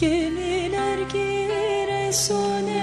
Gemiler Giresun'e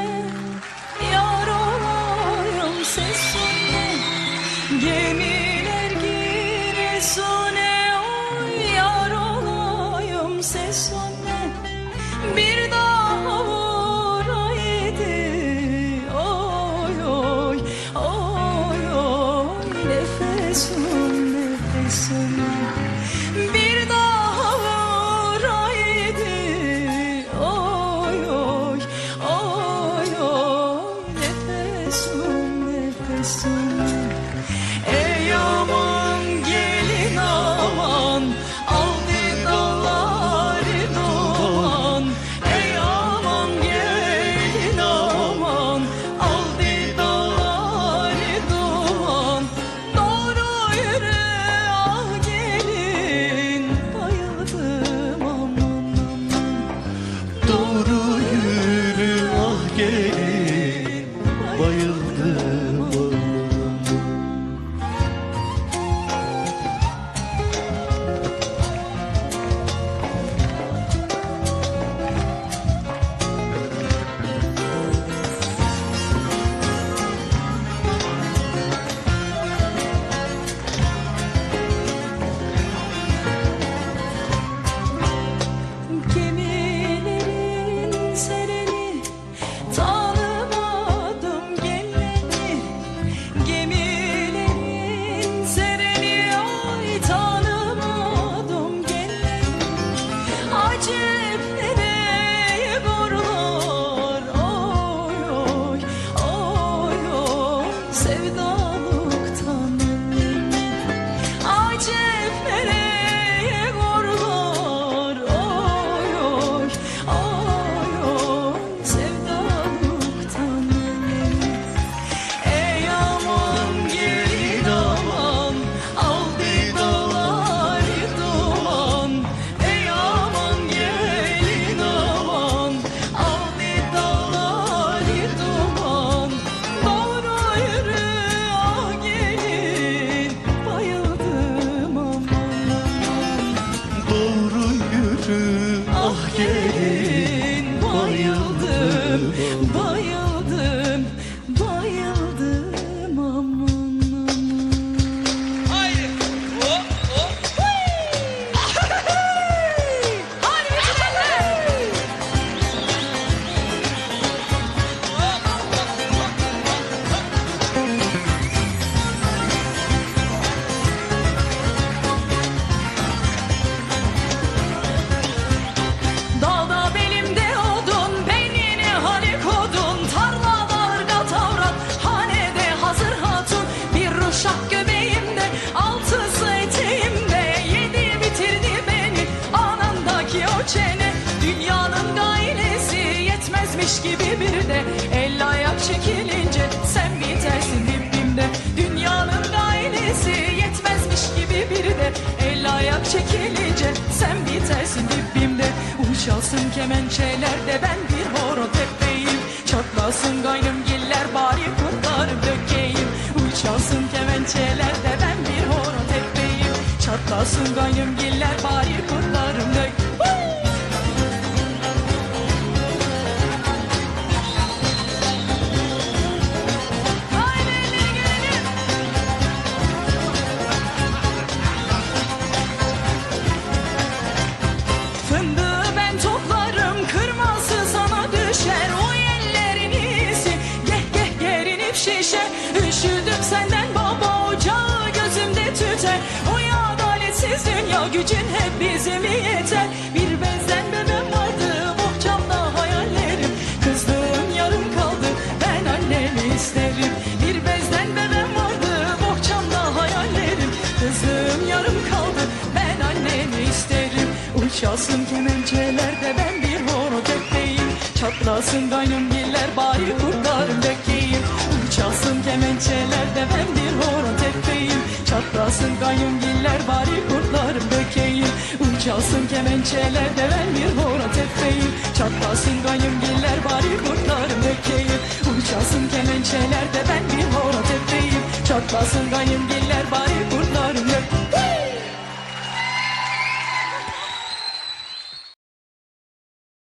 gibi bir de. El ayak çekilince sen bitersin dibimde. Dünyanın gailesi yetmezmiş gibi bir de. El ayak çekilince sen bitersin dibimde. Uçalsın kemençelerde ben bir horo tepeyim Çatlasın gaynım giller bari kurtlarım dökeyim. Uçalsın kemençelerde ben bir horo tepeyim Çatlasın gaynım giller bari kurtlarım şişer Üşüdüm senden baba ocağı gözümde tüter O adaletsiz dünya gücün hep bize mi yeter Bir bezden bebem vardı bohçamda hayallerim. Kızdığım yarım kaldı ben annemi isterim. Bir bezden bebem vardı bohçamda hayallerim. Kızdığım yarım kaldı ben annemi isterim. Uçasın kemençelerde ben bir horo tepeyim Çatlasın gaynım giller bari kurtlarım dökeyim Uçasın kemençelerde ben bir horo tepeyim. Çatlasın gaynım giller bari kurtlarım dökeyim Uçasın kemençelerde ben bir horo tepeyim. Çatlasın gaynım giller bari kurtlarım dökeyim Uçasın kemençelerde ben bir horo tepeyim. Çatlasın gaynım giller bari kurtlarım